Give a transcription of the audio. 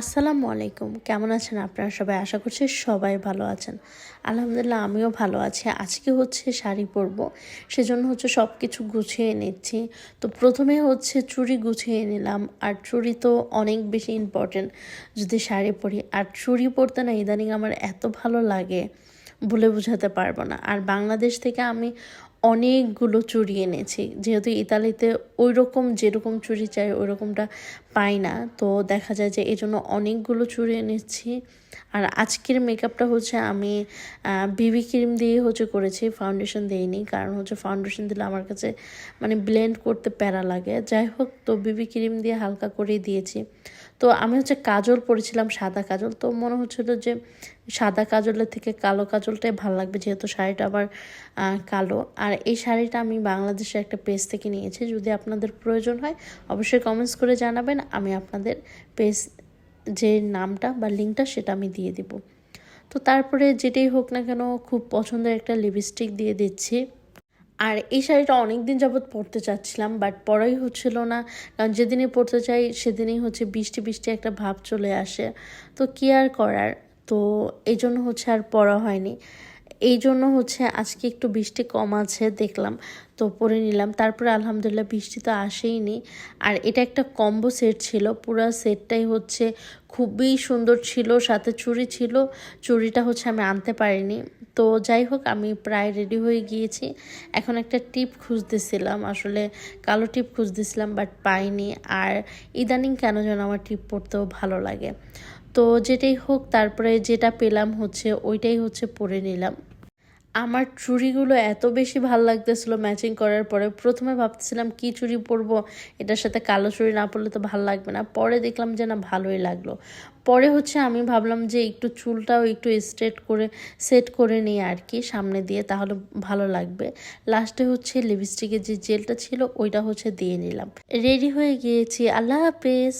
আসসালামু আলাইকুম। কেমন আছেন আপনারা সবাই? আশা করছি সবাই ভালো আছেন। আলহামদুলিল্লাহ, আমিও ভালো আছি। আজকে হচ্ছে শাড়ি পরবো। সেজন্য হচ্ছে সব কিছু গুছিয়ে নিচ্ছি। তো প্রথমে হচ্ছে চুড়ি গুছিয়ে নিলাম। আর চুড়ি তো অনেক বেশি ইম্পর্টেন্ট যদি শাড়ি পরি। আর চুড়ি পরতে না ইদানিং আমার এত ভালো লাগে বলে বোঝাতে পারব না। আর বাংলাদেশ থেকে আমি অনেকগুলো চুড়ি এনেছি। যেহেতু ইতালিতে ওই রকম যেরকম চুড়ি চাই ওই রকমটা পাই না। তো দেখা যায় যে এই জন্য অনেকগুলো চুড়ি এনেছি। আর আজকের মেকআপটা হচ্ছে আমি বিবি ক্রিম দিয়ে হচ্ছে করেছি ফাউন্ডেশন দিইনি। কারণ হচ্ছে ফাউন্ডেশন দিলে আমার কাছে মানে ব্লেন্ড করতে প্যারা লাগে। যাই হোক, তো বিবি ক্রিম দিয়ে হালকা করেই দিয়েছি। তো আমি হচ্ছে কাজল পরেছিলাম সাদা কাজল। তো মনে হচ্ছিল যে সাদা কাজলের থেকে কালো কাজলটাই ভালো লাগবে, যেহেতু শাড়িটা আবার কালো। আর এই শাড়িটা আমি বাংলাদেশের একটা পেজ থেকে নিয়েছি, যদি আপনাদের প্রয়োজন হয় অবশ্যই কমেন্টস করে জানাবেন, আমি আপনাদের পেজ যে নামটা বা লিঙ্কটা সেটা আমি দিয়ে দিব। তো তারপরে যেটাই হোক না কেন, খুব পছন্দের একটা লিপস্টিক দিয়ে দিচ্ছি। আর এই শাড়িটা অনেক দিন যাবৎ পরতে চাচ্ছিলাম বাট পরাই হচ্ছিল না। কারণ যেদিনই পরতে চাই, সেদিনই হচ্ছে বৃষ্টি বৃষ্টি একটা ভাব চলে আসে। তো কি আর করার? তো এই জন্য হচ্ছে আর পরা হয়নি। এই জন্য হচ্ছে আজকে একটু বৃষ্টি কম আছে, দেখলাম। তো পরে নিলাম। তারপরে আলহামদুলিল্লাহ বৃষ্টি তো আসেইনি। আর এটা একটা কম্বো সেট ছিল। পুরো সেটটাই হচ্ছে খুবই সুন্দর ছিল, সাথে চুড়ি ছিল। চুড়িটা হচ্ছে আমি আনতে পারিনি। তো যাই হোক, আমি প্রায় রেডি হয়ে গিয়েছি। এখন একটা টিপ খুঁজতেছিলাম। আসলে কালো টিপ খুঁজতেছিলাম বাট পাইনি। আর ইদানিং কেন যেন আমার টিপ পরতেও ভালো লাগে। তো যেটাই হোক, তারপরে যেটা পেলাম হচ্ছে, ওইটাই হচ্ছে পরে নিলাম। আমার চুড়িগুলো এত বেশি ভালো লাগতেছিল ম্যাচিং করার পরে প্রথমে ভাবতেছিলাম কি চুড়ি পরবো, এটার সাথে কালো চুড়ি না পরলে তো ভালো লাগবে না। পরে দেখলাম যে না, ভালোই লাগল। পরে হচ্ছে আমি ভাবলাম যে একটু চুলটাও একটু স্ট্রেট করে সেট করে নিই আর কি সামনে দিয়ে, তাহলে ভালো লাগবে। লাস্টে হচ্ছে লিপস্টিকের যে জেলটা ছিল, ওইটা হচ্ছে দিয়ে নিলাম। রেডি হয়ে গিয়েছি। আল্লাহ হাফেজ।